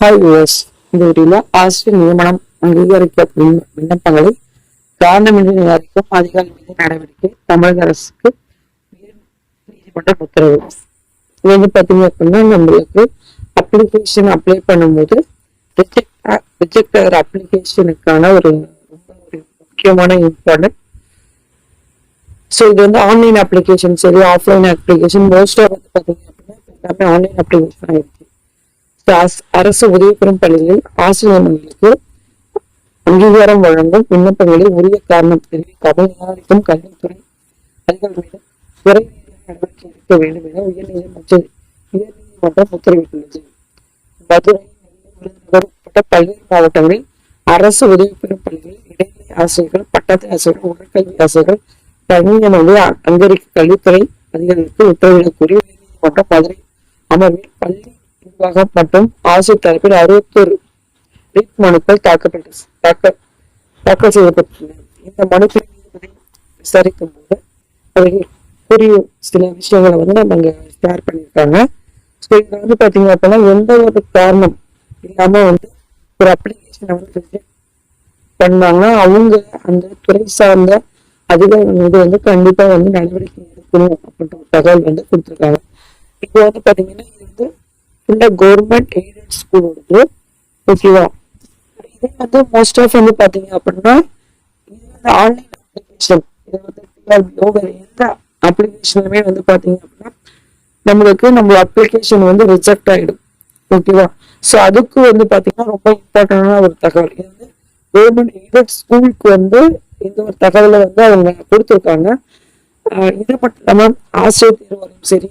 Hi US இந்த வீடியோல ஆசிரியர் நியமனம் அங்கீகரிக்க விண்ணப்பங்களை காரணமின்றி நிராகரிக்கும் அதிகாரி மீது நடவடிக்கை தமிழக அரசுக்கு நீதிமன்றம் உத்தரவு. இது வந்து பார்த்தீங்க அப்படின்னா நம்மளுக்கு அப்ளிகேஷன் அப்ளை பண்ணும்போது ரிஜெக்ட் ஆகிற அப்ளிகேஷனுக்கான ஒரு ரொம்ப ஒரு முக்கியமான இம்பார்ட்டன்ட் ஸோ இது வந்து ஆன்லைன் அப்ளிகேஷன் சரி ஆஃப்லைன் அப்ளிகேஷன் மோஸ்ட்டாக வந்து பார்த்தீங்க அப்படின்னா எல்லாமே ஆன்லைன் அப்ளிகேஷன் ஆயிருக்கு கிளாஸ் அரசு உதவி பெறும் பள்ளிகளில் ஆசிரியர்களுக்கு அங்கீகாரம் வழங்கும் விண்ணப்பங்களை உரிய காரணம் தெரிவிக்காமல் நிராகரிக்கும் கல்வித்துறை அதிகாரி மீது நடவடிக்கை எடுக்க வேண்டும் என உயர்நீதிமன்றம் உயர்நீதிமன்றம் உத்தரவிட்டுள்ளது. மதுரை விருதுநகர் உட்பட்ட பல்வேறு மாவட்டங்களில் அரசு உதவி பெறும் பள்ளிகளில் இடைநிலை ஆசிரியர்கள் பட்டத்து ஆசிரியர்கள் உடற்கல்வி ஆசிரியர்கள் பணியிடங்களை அங்கீகரிக்க கல்வித்துறை அதிகாரிகளுக்கு உத்தரவிடக் கூறி உயர்நீதிமன்றம் மதுரை அமர்வில் பள்ளி நிர்வாகம் மற்றும் ஆசிரியர் தரப்பில் அறுபத்தொரு ரிட் மனுக்கள் தாக்கப்பட்டு தாக்கல் தாக்கல் செய்யப்பட்டுள்ளன இந்த மனுக்களை விசாரிக்கும் போது அவர்கள் கூறிய சில விஷயங்களை வந்து நம்ம அங்கே ஷேர் பண்ணியிருக்காங்க. ஸோ இதில் வந்து பாத்தீங்க அப்படின்னா எந்த ஒரு காரணம் இல்லாம வந்து ஒரு அப்ளிகேஷனை வந்து reject பண்ணாங்கன்னா அவங்க அந்த துறை சார்ந்த அதிகாரிகள் மீது வந்து கண்டிப்பா வந்து நடவடிக்கை எடுக்கணும் அப்படின்ற ஒரு தகவல் வந்து கொடுத்துருக்காங்க. இப்போ வந்து பாத்தீங்கன்னா இது வந்து இந்த கவர்மெண்ட் எய்டட் ஸ்கூலோடது ஓகேவா இதே வந்து மோஸ்ட் ஆஃப் வந்து பார்த்தீங்க அப்படின்னா இது வந்து ஆன்லைன் அப்ளிகேஷன் இது வந்து டிஆர்பிஓ வேறு எந்த அப்ளிகேஷனுமே வந்து பார்த்தீங்க அப்படின்னா நம்மளுக்கு நம்ம அப்ளிகேஷன் வந்து ரிஜெக்ட் ஆகிடும் ஓகேவா ஸோ அதுக்கு வந்து பார்த்தீங்கன்னா ரொம்ப இம்பார்ட்டண்டான ஒரு தகவல். இது வந்து கவர்மெண்ட் எய்டட் ஸ்கூலுக்கு வந்து இந்த ஒரு தகவலை வந்து அவங்க கொடுத்துருக்காங்க. இது மட்டும் இல்லாமல் ஆசிரியர் தேர்வாலையும் சரி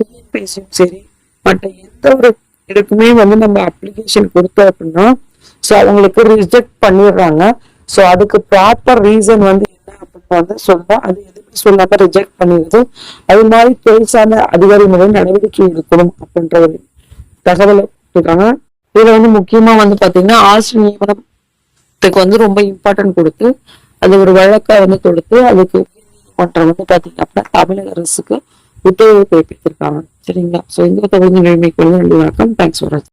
டிஎன்பிஎஸ்சியும் சரி மற்ற எந்த ஒரு இதுக்குமே வந்து நம்ம அப்ளிகேஷன் கொடுத்தோம் அப்படின்னா ஸோ அவங்களுக்கு ரிஜெக்ட் பண்ணிடுறாங்க. ஸோ அதுக்கு ப்ராப்பர் ரீசன் வந்து என்ன அப்படின்னு வந்து சொல்லுவோம் அது எதுவுமே சொல்லாம ரிஜெக்ட் பண்ணிடுது அது மாதிரி துறை அதிகாரி மீது நடவடிக்கை எடுக்கணும் அப்படின்ற ஒரு தகவலை கொடுத்துருக்காங்க இதுல வந்து முக்கியமா வந்து பாத்தீங்கன்னா ஆசிரியர் நியமனத்துக்கு வந்து ரொம்ப இம்பார்ட்டன்ட் கொடுத்து அது ஒரு வழக்கா வந்து கொடுத்து அதுக்கு உயர்நீதிமன்றம் வந்து பாத்தீங்க அப்படின்னா தமிழக அரசுக்கு உத்தரவு பிறப்பித்திருக்காங்க சரிங்களா? ஸோ இந்த தகுந்த நிலைமைக்கு வந்து நன்றி வணக்கம் தேங்க்ஸ் ஃபார்